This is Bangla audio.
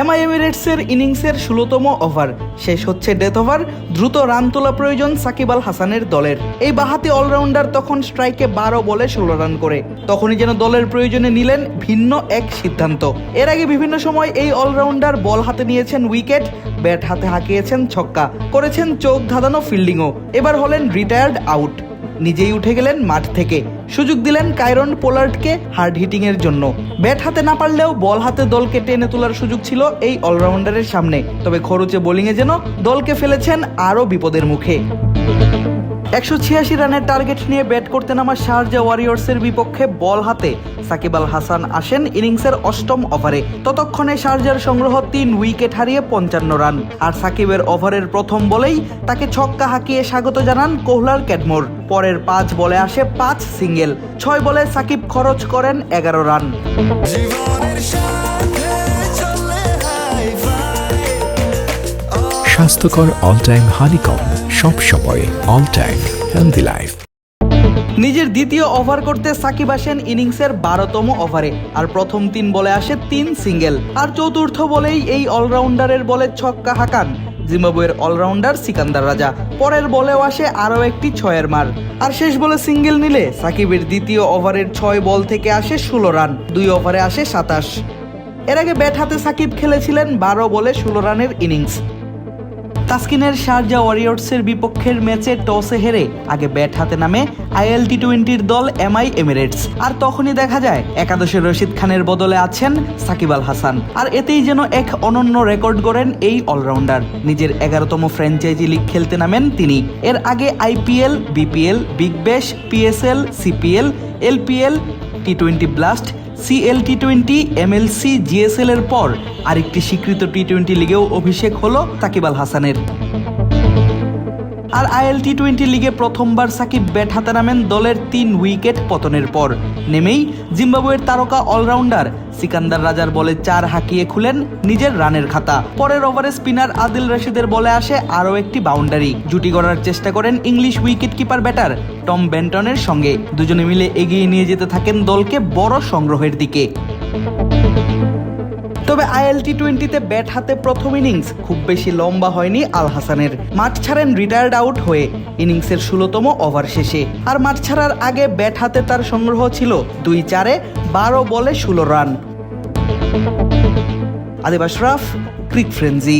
এমআই এমিরেটসের ইনিংসের ষোলোতম ওভার। শেষ হচ্ছে ডেথ ওভার, দ্রুত রান তোলা প্রয়োজন সাকিব আল হাসানের দলের। এই বাহাতি অলরাউন্ডার তখন স্ট্রাইকে বারো বলে ষোলো রান করে। তখনই যেন দলের প্রয়োজনে নিলেন ভিন্ন এক সিদ্ধান্ত। এর আগে বিভিন্ন সময় এই অলরাউন্ডার বল হাতে নিয়েছেন উইকেট, ব্যাট হাতে হাঁকিয়েছেন ছক্কা, করেছেন চোখ ধাঁধানো ফিল্ডিংও। এবার হলেন রিটায়ার্ড আউট। নিজেই উঠে গেলেন মাঠ থেকে। সুযোগ দিলেন কাইরন পোলার্ডকে হার্ড হিটিং এর জন্য। ব্যাট হাতে না পারলেও বল হাতে দলকে টেনে তোলার সুযোগ ছিল এই অলরাউন্ডারের সামনে। তবে খরচে বোলিংয়ে যেন দলকে ফেলেছেন আরও বিপদের মুখে। একশো ছিয়াশি রানের টার্গেট নিয়ে ব্যাট করতে নামা শারজা ওয়ারিয়র্সের বিপক্ষে বল হাতে। সাকিব আল হাসান আসেন ইনিংসের অষ্টম ওভারে। ততক্ষণে শারজার সংগ্রহ তিন উইকেট হারিয়ে পঞ্চান্ন রান। আর সাকিবের ওভারের প্রথম বলেই তাকে ছক্কা হাঁকিয়ে স্বাগত জানান কোহলার ক্যাডমোর। পরের পাঁচ বলে আসে পাঁচ সিঙ্গেল। ছয় বলে সাকিব খরচ করেন এগারো রান। স্বাস্থ্যকর অল টাইম হানিকম সব সময় অল টাইম হেলদি লাইফ নিজের দ্বিতীয় ওভার করতে সাকিব আসেন ইনিংসের বারোতম ওভারে আর প্রথম তিন বলে আসে তিন সিঙ্গেল আর চতুর্থ বলেই এই অলরাউন্ডারের বলে ছক্কা হাঁকান জিম্বাবুয়ের অলরাউন্ডার সিকান্দার রাজা। পরের বলেও আসে আরও একটি ছয়ের মার। আর শেষ বলে সিঙ্গেল নিলে সাকিবের দ্বিতীয় ওভারের ছয় বল থেকে আসে ষোলো রান, দুই ওভারে আসে সাতাশ। এর আগে ব্যাট হাতে সাকিব খেলেছিলেন বারো বলে ষোলো রানের ইনিংস। তাসকিনের শারজা ওয়ারিয়র্সের বিপক্ষের ম্যাচে টসে হেরে আগে ব্যাট হাতে নামে আইএল টি টোয়েন্টির দল এমআই এমিরেটস। আর তখনই দেখা যায়, একাদশে রশিদ খানের বদলে আছেন সাকিব আল হাসান। আর এতেই যেন এক অনন্য রেকর্ড গড়েন এই অলরাউন্ডার। নিজের এগারোতম ফ্র্যাঞ্চাইজি লিগ খেলতে নামেন তিনি। এর আগে IPL, BPL, Big Bash, PSL, CPL, LPL, T twenty blast CL T twenty MLC GSL এর পর আরেকটি স্বীকৃত টি টোয়েন্টি লিগেও অভিষেক হলো তাকিবাল আল হাসানের। আর আইএল টি টোয়েন্টি লিগে প্রথমবার সাকিব ব্যাট হাতে নামেন দলের তিন উইকেট পতনের পর। নেমেই জিম্বাবুয়ের তারকা অলরাউন্ডার সিকান্দার রাজার বলে চার হাঁকিয়ে খুলেন নিজের রানের খাতা। পরের ওভারে স্পিনার আদিল রশিদের বলে আসে আরও একটি বাউন্ডারি। জুটি করার চেষ্টা করেন English wicket keeper batter Tom বেন্টনের সঙ্গে। দুজনে মিলে এগিয়ে নিয়ে যেতে থাকেন দলকে বড় সংগ্রহের দিকে। তবে আইএল টি টোয়েন্টিতে ব্যাট হাতে প্রথম ইনিংস খুব বেশি লম্বা হয়নি আল হাসানের। মাঠ ছাড়েন রিটায়ার্ড আউট হয়ে ইনিংসের ষোলোতম ওভার শেষে। আর মাঠ ছাড়ার আগে ব্যাট হাতে তার সংগ্রহ ছিল দুই চারে বারো বলে ষোলো run. Adib Ashraf cric frenzy.